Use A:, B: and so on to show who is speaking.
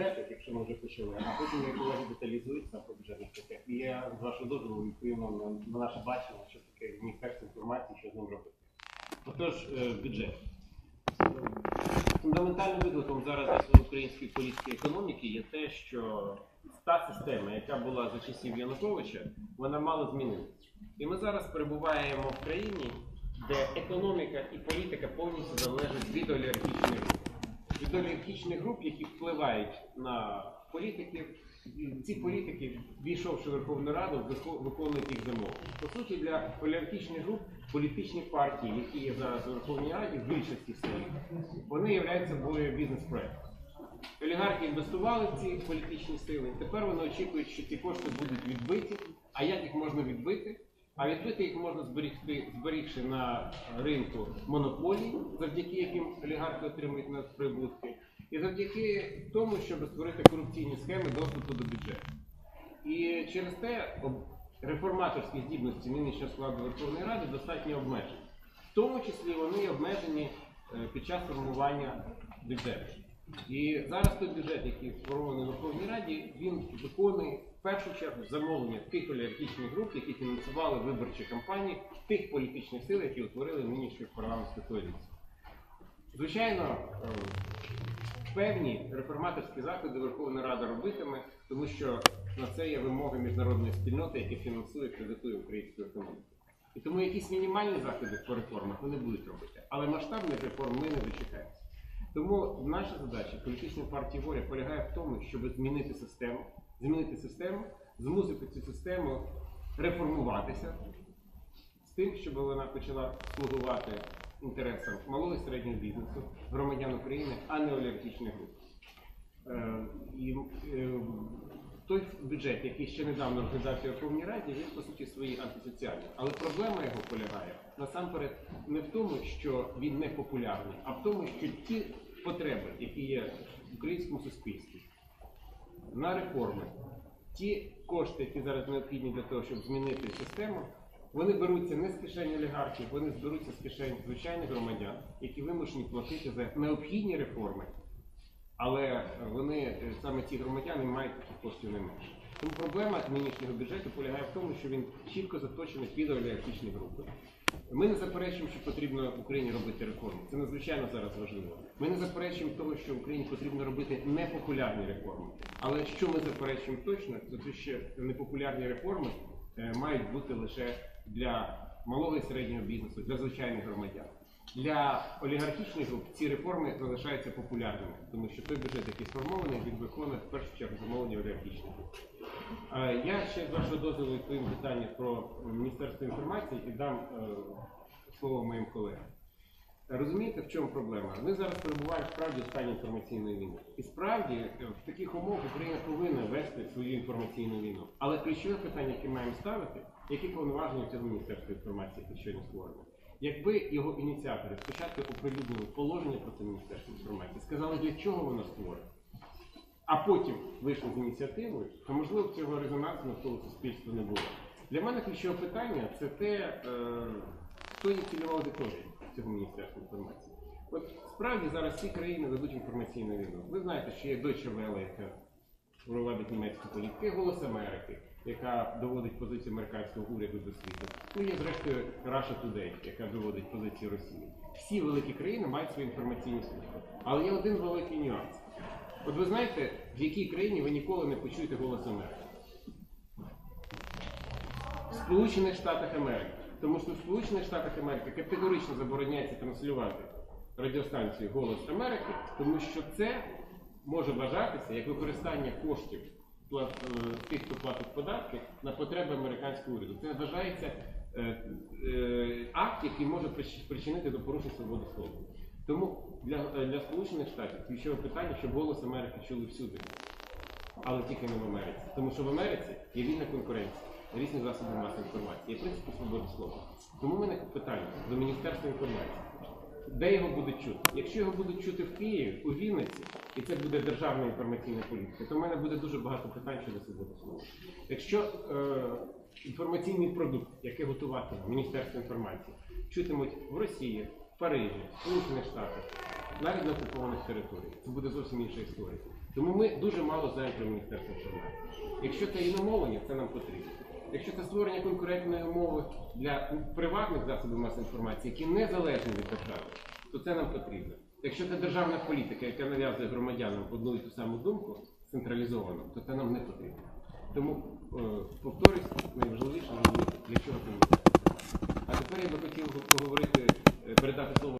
A: бюджетах, якщо ми вже почали, а потім як колеги деталізуються по бюджетних статтях. І я з вашого дозволу відповім на, на наше бачення, що таке міністерство інформації, що з ним робити. Отож, е, бюджет. Фундаментальним викликом зараз української політики економіки є те, що та система, яка була за часів Януковича, вона мало змінилася. І ми зараз перебуваємо в країні, де економіка і політика повністю залежать від олігархічних груп. Від олігархічних груп, які впливають на політиків. І ці політики, війшовши в Верховну Раду, вико- виконують їх замовлення. По суті, для олігархічних груп політичні партії, які є зараз у Верховній Раді, в більшості своїх, вони являють собою бізнес-проектом. Олігархи інвестували в ці політичні сили. Тепер вони очікують, що ці кошти будуть відбиті. А як їх можна відбити? А відбити їх можна зберігти, зберігши на ринку монополій, завдяки яким олігархи отримують надприбутки, і завдяки тому, щоб створити корупційні схеми доступу до бюджету. І через те реформаторські здібності нинішнього складу Верховної Ради достатньо обмежені. В тому числі вони обмежені е, під час формування бюджету. І зараз той бюджет, який сформований в Верховній Раді, він виконує в першу чергу замовлення тих олігархічних груп, які фінансували виборчі кампанії тих політичних сил, які утворили нинішню парламентську коаліцію. Звичайно, е, певні реформаторські заходи Верховна Рада робитиме, тому що на це є вимоги міжнародної спільноти, яка фінансує і кредитує українську економіку. І тому якісь мінімальні заходи по реформах вони будуть робити, але масштабних реформ ми не дочекаємося. Тому наша задача політичної партії воля полягає в тому, щоб змінити систему, змінити систему, змусити цю систему реформуватися з тим, щоб вона почала слугувати інтересам малого і середнього бізнесу, громадян України, а не олігархічних груп. Е, І е, той бюджет, який ще недавно розглядався у Верховній Раді, він по суті своїй антисоціальний. Але проблема його полягає насамперед не в тому, що він не популярний, а в тому, що ті потреби, які є в українському суспільстві, на реформи, ті кошти, які зараз необхідні для того, щоб змінити систему, вони беруться не з кишені олігархів, вони зберуться з кишень звичайних громадян, які вимушені платити за необхідні реформи, але вони е, саме ці громадяни мають таких коштів не менше. Тому проблема нинішнього бюджету полягає в тому, що він чітко заточений під олігархічні групи. Ми не заперечуємо, що потрібно Україні робити реформи. Це надзвичайно зараз важливо. Ми не заперечуємо того, що Україні потрібно робити непопулярні реформи. Але що ми заперечуємо точно, це те, що непопулярні реформи е, мають бути лише для малого і середнього бізнесу, для звичайних громадян. Для олігархічних груп ці реформи залишаються популярними, тому що той бюджет, який сформований, він виконує в першу чергу замовлення олігархічних груп. Я ще з вашого дозволу відповім питання про Міністерство інформації і дам е, слово моїм колегам. Розумієте, в чому проблема? Ми зараз перебуваємо справді в стані інформаційної війни. І справді е, в таких умовах Україна повинна вести свою інформаційну війну. Але ключове питання, яке маємо ставити, які повноваження цього Міністерства інформації, яке щойно створено. Якби його ініціатори спочатку оприлюднили положення про це Міністерство інформації, сказали, для чого воно створено, а потім вийшли з ініціативою, то можливо цього резонансу навколо суспільства не було. Для мене ключове питання це те, е, хто є цільова аудиторія цього міністерства інформації. От справді зараз всі країни ведуть інформаційну війну. Ви знаєте, що є Deutsche Welle, яка проводить німецьку політику, Голос Америки, яка доводить позицію американського уряду до світу. Ну є зрештою Russia Today, яка доводить позицію Росії. Всі великі країни мають свої інформаційні служби. Але є один великий нюанс. От ви знаєте, в якій країні ви ніколи не почуєте голос Америки? В Сполучених Штатах Америки. Тому що в Сполучених Штатах Америки категорично забороняється транслювати радіостанцію Голос Америки, тому що це може вважатися як використання коштів тих, хто платить податки на потреби американського уряду. Це вважається е, е, акт, який може причинити до порушення свободи слова. Тому для, е, для Сполучених Штатів ключове питання, щоб голос Америки чули всюди, але тільки не в Америці. Тому що в Америці є вільна конкуренція, різні засоби масової інформації, є принципи свободи слова. Тому в мене питання до Міністерства інформації. Де його будуть чути? Якщо його будуть чути в Києві, у Вінниці, і це буде державна інформаційна політика, то в мене буде дуже багато питань щодо свободи. Якщо е, інформаційний продукт, який готуватиме Міністерство інформації, чутимуть в Росії, в Парижі, в Сполучених Штатах, навіть на окупованих територіях, це буде зовсім інша історія. Тому ми дуже мало знаємо про Міністерство інформації. Якщо це іномовлення, це нам потрібно. Якщо це створення конкурентної умови для приватних засобів масової інформації, які не залежні від держави, то це нам потрібно. Якщо це державна політика, яка нав'язує громадянам одну і ту саму думку централізовано, то це нам не потрібно. Тому е, повторюсь, найважливіше для чого це. А тепер я би хотів поговорити, е, передати слово.